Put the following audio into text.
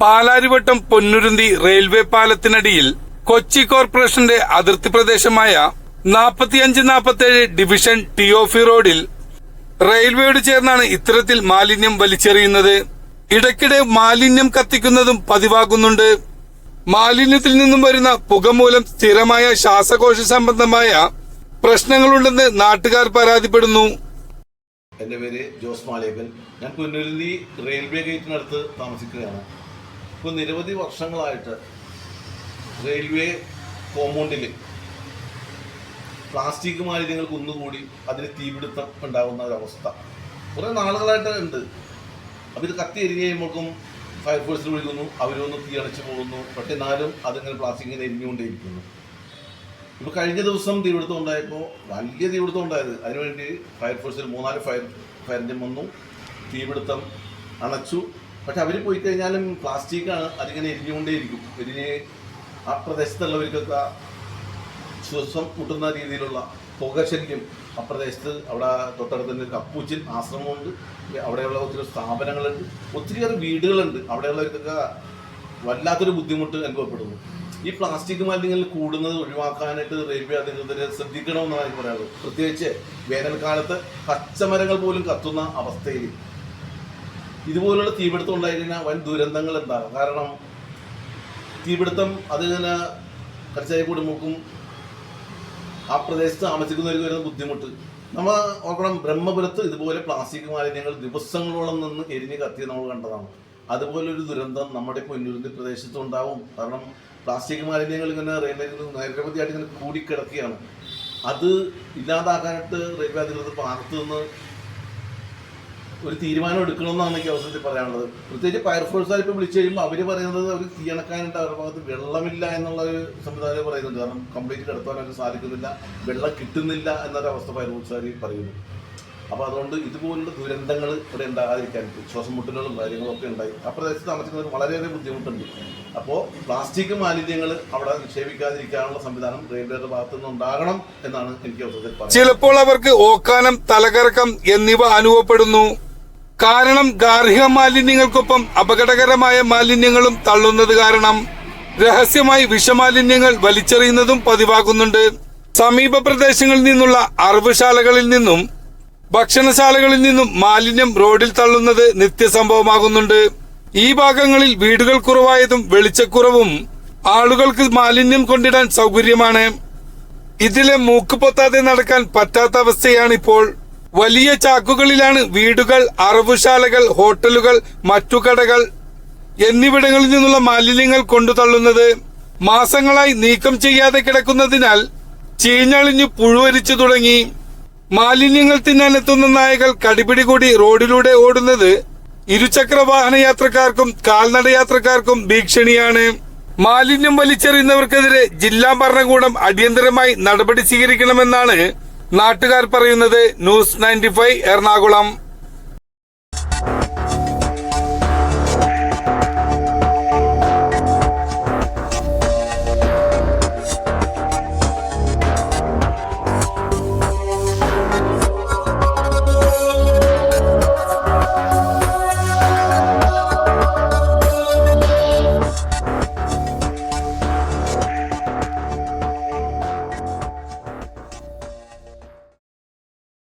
Palarivattom Ponnurunni railway പാലത്തിനടിയിൽ കൊച്ചി കോർപ്പറേഷന്റെ അതിർത്തി പ്രദേശമായ നാൽപ്പത്തിയഞ്ച് നാൽപ്പത്തിയേഴ് ഡിവിഷൻ ടി ടിഒഫി റോഡിൽ റെയിൽവേയോട് ചേർന്നാണ് ഇത്തരത്തിൽ മാലിന്യം വലിച്ചെറിയുന്നത്. ഇടയ്ക്കിടെ മാലിന്യം കത്തിക്കുന്നതും പതിവാകുന്നുണ്ട്. മാലിന്യത്തിൽ നിന്നും വരുന്ന പുക മൂലം സ്ഥിരമായ ശ്വാസകോശ സംബന്ധമായ പ്രശ്നങ്ങളുണ്ടെന്ന് നാട്ടുകാർ പരാതിപ്പെടുന്നു. എന്റെ പേര് ജോസ് മാളിയപ്പൻ. ഞാൻ പുനരുന്തി റെയിൽവേ ഗേറ്റിനടുത്ത് താമസിക്കുകയാണ്. ഇപ്പോൾ നിരവധി വർഷങ്ങളായിട്ട് റെയിൽവേ കോമ്പൗണ്ടിൽ പ്ലാസ്റ്റിക് മാലിന്യങ്ങൾ കുന്നുകൂടി അതിന് തീപിടുത്തം ഉണ്ടാകുന്ന ഒരവസ്ഥ. കുറേ നാളുകളായിട്ട് ഉണ്ട്. അപ്പോൾ ഇത് കത്തി എരിഞ്ഞ് കഴിയുമ്പോഴേക്കും ഫയർഫോഴ്സിൽ വിളിക്കുന്നു. അവരൊന്ന് തീ അടച്ചു പോകുന്നു. പക്ഷേ എന്നാലും അതിങ്ങനെ പ്ലാസ്റ്റിക് ഇങ്ങനെ എരിഞ്ഞുകൊണ്ടേയിരിക്കുന്നു. ഇപ്പോൾ കഴിഞ്ഞ ദിവസം തീപിടുത്തം ഉണ്ടായപ്പോൾ വലിയ തീപിടുത്തം ഉണ്ടായത്. അതിനുവേണ്ടി ഫയർഫോഴ്സിൽ മൂന്നാൽ ഫയർ ഫയർ വന്നു തീപിടുത്തം അണച്ചു. പക്ഷെ അവർ പോയി കഴിഞ്ഞാലും പ്ലാസ്റ്റിക്കാണ് അതിങ്ങനെ എരിഞ്ഞുകൊണ്ടേയിരിക്കും. ഇതിന് ആ പ്രദേശത്തുള്ളവർക്കൊക്കെ ശ്വസം മുട്ടുന്ന രീതിയിലുള്ള പുക ശല്യം ആ പ്രദേശത്ത് അവിടെ തൊട്ടടുത്ത് തന്നെ ഒരു കപ്പൂച്ചിൻ ആശ്രമമുണ്ട്. അവിടെയുള്ള ഒത്തിരി സ്ഥാപനങ്ങളുണ്ട്. ഒത്തിരിയേറെ വീടുകളുണ്ട്. അവിടെയുള്ളവർക്കൊക്കെ വല്ലാത്തൊരു ബുദ്ധിമുട്ട് അനുഭവപ്പെടുന്നു. ഈ പ്ലാസ്റ്റിക് മാലിന്യങ്ങൾ കൂടുന്നത് ഒഴിവാക്കാനായിട്ട് റെയിൽവേ അധികൃതർ ശ്രദ്ധിക്കണമെന്നാണ് എനിക്ക് പറയാനുള്ളത്. പ്രത്യേകിച്ച് വേനൽക്കാലത്ത് പച്ചമരങ്ങൾ പോലും കത്തുന്ന അവസ്ഥയിൽ ഇതുപോലുള്ള തീപിടുത്തം ഉണ്ടായിക്കഴിഞ്ഞാൽ വൻ ദുരന്തങ്ങൾ ഉണ്ടാകും. കാരണം തീപിടുത്തം അത് തന്നെ കർച്ചായ കുടുംബക്കും ആ പ്രദേശത്ത് താമസിക്കുന്നവർക്ക് വരുന്ന ബുദ്ധിമുട്ട്. നമ്മൾ ഓർക്കണം ബ്രഹ്മപുരത്ത് ഇതുപോലെ പ്ലാസ്റ്റിക് മാലിന്യങ്ങൾ ദിവസങ്ങളോളം നിന്ന് എരിഞ്ഞ് കത്തി നമ്മൾ കണ്ടതാണ്. അതുപോലൊരു ദുരന്തം നമ്മുടെ പൊന്നൂരിന്റെ പ്രദേശത്തും ഉണ്ടാവും കാരണം പ്ലാസ്റ്റിക് മാലിന്യങ്ങൾ ഇങ്ങനെ റെയിൽവേയിൽ നിരവധിയായിട്ട് ഇങ്ങനെ കൂടിക്കിടക്കുകയാണ്. അത് ഇല്ലാതാക്കാനായിട്ട് റെയിൽവേ അധികൃതർ ഭാഗത്തു നിന്ന് ഒരു തീരുമാനം എടുക്കണമെന്നാണ് എനിക്ക് അവസരത്തിൽ പറയാനുള്ളത്. പ്രത്യേകിച്ച് ഫയർഫോഴ്സുകാർ ഇപ്പോൾ വിളിച്ചു കഴിയുമ്പോൾ അവർ പറയുന്നത് അവർ തീയണക്കാനായിട്ട് അവരുടെ ഭാഗത്ത് വെള്ളമില്ല എന്നുള്ള ഒരു സംവിധാനം പറയുന്നുണ്ട്. കാരണം കംപ്ലീറ്റ് കിടത്താനൊക്കെ സാധിക്കുന്നില്ല വെള്ളം കിട്ടുന്നില്ല എന്നൊരവസ്ഥ ഫയർഫോഴ്സുകാർ പറയുന്നു. അപ്പോൾ അതുകൊണ്ട് ഇതുപോലുള്ള ദുരന്തങ്ങൾ ഇവിടെ ഉണ്ടാകാതിരിക്കാൻ ശ്വാസം മുട്ടലുകളും കാര്യങ്ങളും ഒക്കെ ഉണ്ടായി. ആ പ്രദേശത്ത് താമസിക്കുന്നവർ വളരെയേറെ ബുദ്ധിമുട്ടുണ്ട്. അപ്പോൾ പ്ലാസ്റ്റിക് മാലിന്യങ്ങൾ അവിടെ നിക്ഷേപിക്കാതിരിക്കാനുള്ള സംവിധാനം റെയിൽവേയുടെ ഭാഗത്തു നിന്ന് ഉണ്ടാകണം എന്നാണ് എനിക്ക് ചിലപ്പോൾ അവർക്ക് ഓക്കാനം തലകറക്കം എന്നിവ അനുഭവപ്പെടുന്നു. കാരണം ഗാർഹിക മാലിന്യങ്ങൾക്കൊപ്പം അപകടകരമായ മാലിന്യങ്ങളും തള്ളുന്നത് കാരണം രഹസ്യമായി വിഷമാലിന്യങ്ങൾ വലിച്ചെറിയുന്നതും പതിവാകുന്നുണ്ട്. സമീപ പ്രദേശങ്ങളിൽ നിന്നുള്ള അറിവുശാലകളിൽ നിന്നും ഭക്ഷണശാലകളിൽ നിന്നും മാലിന്യം റോഡിൽ തള്ളുന്നത് നിത്യസംഭവമാകുന്നുണ്ട്. ഈ ഭാഗങ്ങളിൽ വീടുകൾ കുറവായതും വെളിച്ചക്കുറവും ആളുകൾക്ക് മാലിന്യം കൊണ്ടിടാൻ സൗകര്യമാണ്. ഇതിലെ മൂക്ക് പൊത്താതെ നടക്കാൻ പറ്റാത്ത അവസ്ഥയാണിപ്പോൾ വലിയ ചാക്കുകളിലാണ് വീടുകൾ അറവുശാലകൾ ഹോട്ടലുകൾ മറ്റു കടകൾ എന്നിവിടങ്ങളിൽ നിന്നുള്ള മാലിന്യങ്ങൾ കൊണ്ടുതള്ളുന്നത്. മാസങ്ങളായി നീക്കം ചെയ്യാതെ കിടക്കുന്നതിനാൽ ചീഞ്ഞളിഞ്ഞു പുഴുവരിച്ചു തുടങ്ങി. മാലിന്യങ്ങൾ തിന്നാനെത്തുന്ന നായകൾ കടിപിടി കൂടി റോഡിലൂടെ ഓടുന്നത് ഇരുചക്ര വാഹന യാത്രക്കാർക്കും കാൽനട യാത്രക്കാർക്കും ഭീഷണിയാണ്. മാലിന്യം വലിച്ചെറിയുന്നവർക്കെതിരെ ജില്ലാ ഭരണകൂടം അടിയന്തരമായി നടപടി സ്വീകരിക്കണമെന്നാണ് നാട്ടുകാർ പറയുന്നത് ന്യൂസ് നയന്റി എറണാകുളം.